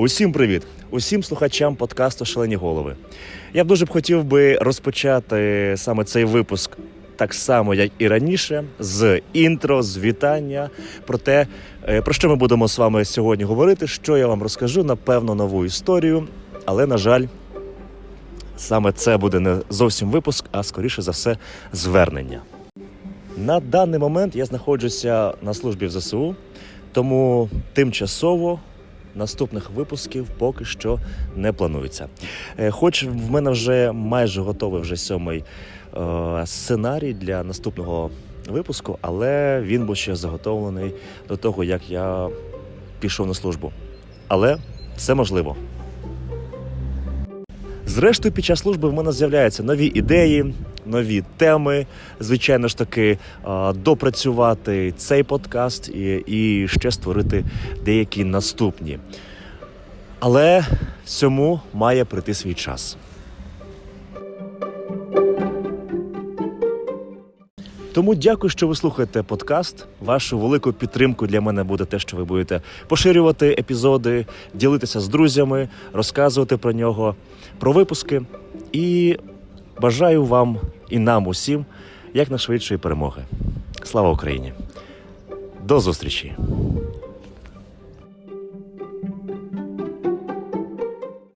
Усім привіт! Усім слухачам подкасту Шалені голови. Я б дуже б хотів би розпочати саме цей випуск так само, як і раніше, з інтро, з вітання про те, е, про що ми будемо з вами сьогодні говорити, що я вам розкажу, напевно, нову історію. Але, на жаль, саме це буде не зовсім випуск, а скоріше за все, звернення. На даний момент я знаходжуся на службі в ЗСУ, тому тимчасово наступних випусків поки що не планується. Е, Хоч в мене вже майже готовий вже сьомий е, сценарій для наступного випуску, але він був ще заготовлений до того, як я пішов на службу. Але все можливо. Зрештою, під час служби в мене з'являються нові ідеї, нові теми. Звичайно ж таки, допрацювати цей подкаст і, і ще створити деякі наступні. Але всьому має прийти свій час. Тому дякую, що ви слухаєте подкаст. Вашу велику підтримку для мене буде те, що ви будете поширювати епізоди, ділитися з друзями, розказувати про нього, про випуски. І бажаю вам і нам усім якнайшвидшої перемоги. Слава Україні! До зустрічі!